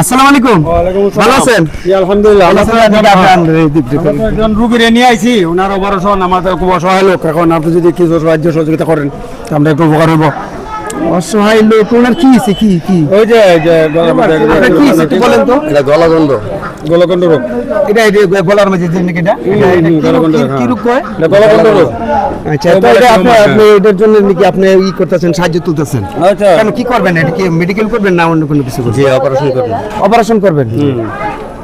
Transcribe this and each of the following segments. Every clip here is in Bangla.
আসসালামু আলাইকুম। ভালো আছেন? আলহামদুলিল্লাহ। একজন রুগীর নিয়ে আইছি ওনার অপারেশন আমাদের খুব অসহায় লোক। এখন আপনি যদি কিছু সাহায্য সহযোগিতা করেন আমরা একটু উপকার হব অসহায় লোক ওনার কি হয়েছে কি কি? ওই যে কি হয়েছে একটু বলেন তো। এটা গলাগন্ধ। গলকণ্ড রোগ। এটা এটা গলার মাঝে যে নাকি এটা? এটা- এটা কি রোগ- কি- কি রোগ কয় এটা গলকণ্ড রোগ। আচ্ছা তো এটা আপনি আপনি এটার জন্য নাকি আপনি ই করতেছেন সাহায্য তুলতেছেন? আচ্ছা। কেন কি করবেন? এটা কি মেডিকেল করবেন না অন্য কোনো কিছু জি অপারেশন করবেন। অপারেশন করবেন?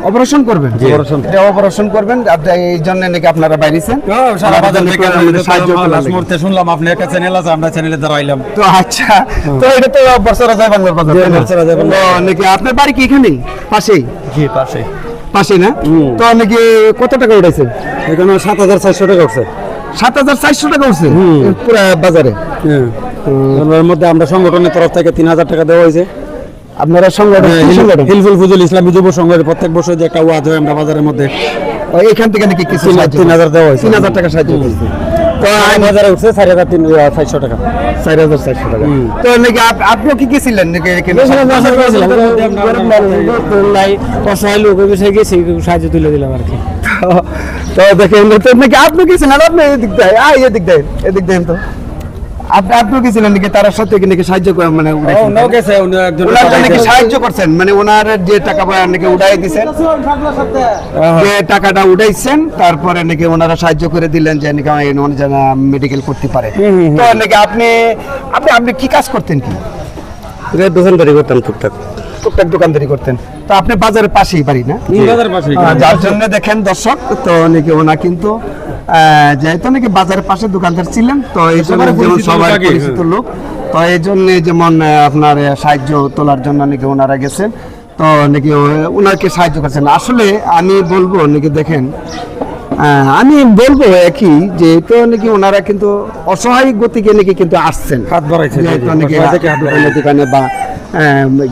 অপারেশন করবেন? অপারেশন। এটা অপারেশন করবেন এই জন্য নাকি আপনারা বাইরেছেন সারা বাজার থেকে সাহায্য লাস্ট মুহূর্তে শুনলাম আপনি একটা চ্যানেল আছে আমরা চ্যানেলে দ্বারা আইলাম তো আচ্ছা তো এটা তো বছরা যায় বাংলার বাজার যায় নাকি আপনার বাড়ি কি এখানেই? পাশেই? জি পাশে। পাশে না? তো নাকি কত টাকা উঠাইছেন? এখানে সাত হাজার চারশো টাকা উঠছে। সাত হাজার চারশো টাকা উঠছে? পুরো বাজারে? হ্যাঁ। মধ্যে আমরা সংগঠনের তরফ থেকে তিন হাজার টাকা দেওয়া হয়েছে। আপনারা সংগঠন হ্যাঁ? হিলফুল ফুজুল ইসলামী যুব সংঘের প্রত্যেক বছর যে একটা ওয়াজ হয় আমরা বাজারের মধ্যে ও, এখান থেকে নাকি কিছু তিন- হাজার দেওয়া হয়েছে। তিন হাজার টাকা সাহায্য করছে। সাহায্য তুলে দিলাম আর কি। তো দেখেন তো নাকি আপনি এদিক দেয় আয় এদিক দেন তো। আপনি আপনিও কি ছিলেন নাকি? তার সাথে নাকি সাহায্য করে মানে উঠাইছেন? গেছে উনি একজন ওনার সাহায্য করছেন? মানে ওনার যে টাকা পয়সা নাকি উঠাই দিছেন? যে টাকাটা উঠাইছেন তারপরে নাকি ওনারা সাহায্য করে দিলেন যে নাকি যেন মেডিকেল করতে পারে। তো নাকি আপনি আপনি আপনি কি কাজ করতেন কি? দোকানদারি করতাম টুকটাক। টুকটাক দোকানদারি করতেন। তো আপনি বাজারের পাশেই বাড়ি না? যার জন্য দেখেন দর্শক তো নাকি ওনা কিন্তু যেহেতু নাকি বাজারের পাশে দোকানদার ছিলেন তো এই জন্য যেমন পরিচিত লোক পরিচিত লোক। তো এই জন্য যেমন আপনার সাহায্য তোলার জন্য নাকি ওনারা গেছেন তো নাকি ওনাকে সাহায্য করছেন। আসলে আমি বলব নাকি দেখেন আমি বলব একই যে তো নাকি ওনারা কিন্তু অসহায় গতিকে নাকি কিন্তু আসছেন। হাত বাড়াইছে, জি, যেহেতু জি, নাকি অসহায় থেকে হাত দোকানে দোকানে বা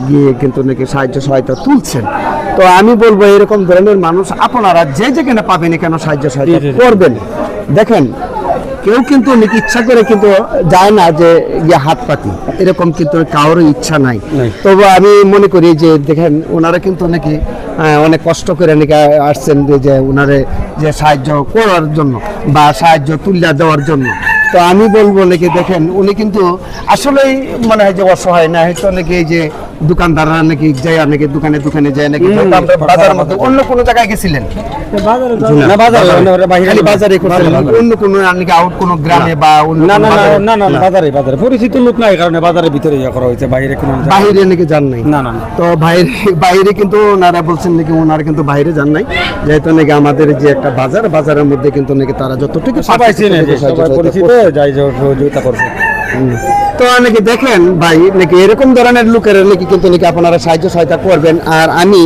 গিয়ে কিন্তু নাকি সাহায্য সহায়তা তুলছেন। তো আমি বলব এরকম ধরনের মানুষ আপনারা যে যেখানে পাবেন কেন সাহায্য জি। করবেন দেখেন কেউ কিন্তু ইচ্ছা করে কিন্তু যায় না যে ইয়ে হাত পাতি এরকম কিন্তু কারোর ইচ্ছা নাই। তবু আমি মনে করি যে দেখেন ওনারা কিন্তু নাকি অনেক কষ্ট করে নাকি আসছেন যে- ওনারে যে সাহায্য করার জন্য বা সাহায্য তুলে দেওয়ার জন্য তো আমি বলব নাকি দেখেন উনি কিন্তু আসলেই মনে হয় যে অসহায় না হয়তো নাকি এই যে দোকানদাররা নাকি যায় নাকি দোকানে দোকানে যায় নাকি বাজারের মধ্যে অন্য কোনো জায়গায় গেছিলেন? না বাজার বাইরে খালি বাজারে অন্য কোনো নাকি আউট কোনো গ্রামে বা অন্য না না না না বাজারে বাজারে। পরিচিত লোক নাই কারণে বাজারের ভিতরে ইয়ে করা হয়েছে বাইরে কোনো বাইরে নাকি যান নাই? না, না। তো বাইরে বাইরে কিন্তু ওনারা বলছেন নাকি ওনারা কিন্তু বাইরে যান নাই। যেহেতু নাকি আমাদের যে একটা বাজার বাজারের মধ্যে কিন্তু নাকি তারা যতটুকু সবাই চেনে সবাই পরিচিত যাই সহযোগিতা করছে। তো নাকি দেখেন ভাই নাকি এরকম ধরনের লোকের নাকি কিন্তু নাকি আপনারা সাহায্য সহায়তা করবেন। আর আমি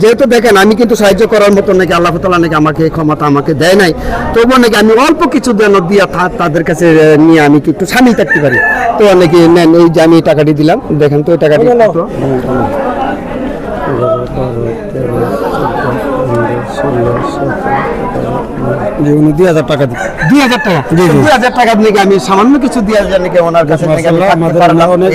যেহেতু দেখেন আমি কিন্তু সাহায্য করার মতো নাকি আল্লাহ তালা নাকি আমাকে ক্ষমতা আমাকে দেয় নাই। তবুও নাকি আমি অল্প কিছু যেন দিয়া তাদের কাছে নিয়ে আমি কি একটু সামিল থাকতে পারি। তো নাকি নেন এই যে আমি টাকাটি দিলাম দেখেন তো এই টাকাটি? যে উনি দুই হাজার টাকা দুই হাজার টাকা? দুই হাজার টাকা নাকি আমি সামান্য কিছু দিয়ে হাজার নাকি ওনার কাছে আমাদের অনেক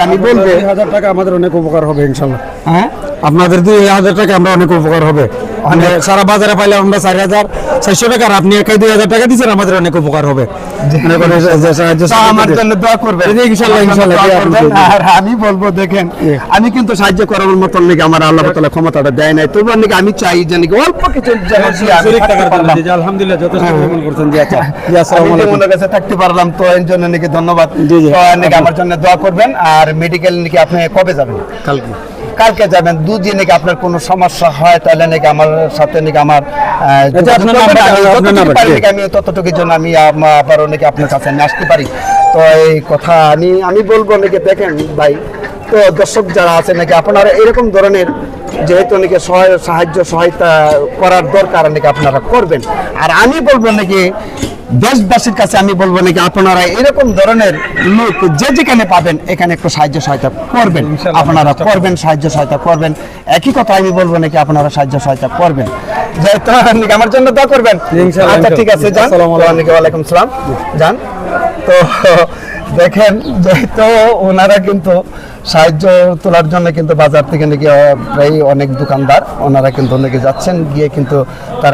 আমি বলব? হাজার টাকা আমাদের অনেক উপকার হবে ইনশাল্লাহ। হ্যাঁ? আপনাদের দুই হাজার টাকা আমরা অনেক উপকার হবে। মানে সারা বাজারে পাইলে আমরা চার হাজার চারশো টাকা আপনি একাই দুই হাজার টাকা দিচ্ছেন আমাদের অনেক উপকার হবে। আমার জন্য দোয়া করবেন। ইনশাল্লাহ, ইনশাল্লাহ। আর আমি বলব দেখেন আমি কিন্তু সাহায্য করার মতন নাকি আমার আল্লাহ তাআলা ক্ষমতাটা দেয় নাই। তবু নাকি আমি চাই যে নাকি অল্প কিছু জি, আলহামদুলিল্লাহ যথেষ্ট কবুল করছেন জি আচ্ছা। জি আসসালামু কাছে থাকতে পারলাম তো এর জন্য নাকি ধন্যবাদ। জি, জি। আমার জন্য দোয়া করবেন আর মেডিকেল নাকি আপনি কবে যাবেন? কালকে। কালকে যাবেন দুদিন নাকি আপনার কোনো সমস্যা হয় তাহলে নাকি আমার সাথে নাকি আমার। আমি আমি ততটুকুর জন্য আমি আম- আবারও নাকি আপনার কাছে নিয়ে আসতে পারি তো এই কথা আমি আমি বলব নাকি দেখেন ভাই তো দর্শক যারা আছে নাকি আপনারা এরকম ধরনের যেহেতু নাকি সহায়- সাহায্য সহায়তা করার দরকার নাকি আপনারা করবেন আর আমি বলব নাকি দেশবাসীর কাছে আমি বলব নাকি আপনারা এরকম ধরনের লোক যে যেখানে পাবেন এখানে একটু সাহায্য সহায়তা করবেন। আপনারা করবেন সাহায্য সহায়তা করবেন। একই কথা আমি বলব নাকি আপনারা সাহায্য সহায়তা করবেন। আমার জন্য দোয়া করবেন? আচ্ছা ঠিক আছে যান। ওয়ালাইকুম সালাম। যান। তো দেখেন যেহেতু ওনারা কিন্তু সাহায্য তোলার জন্য কিন্তু বাজার থেকে নাকি প্রায় অনেক দোকানদার ওনারা কিন্তু নাকি যাচ্ছেন গিয়ে কিন্তু তারা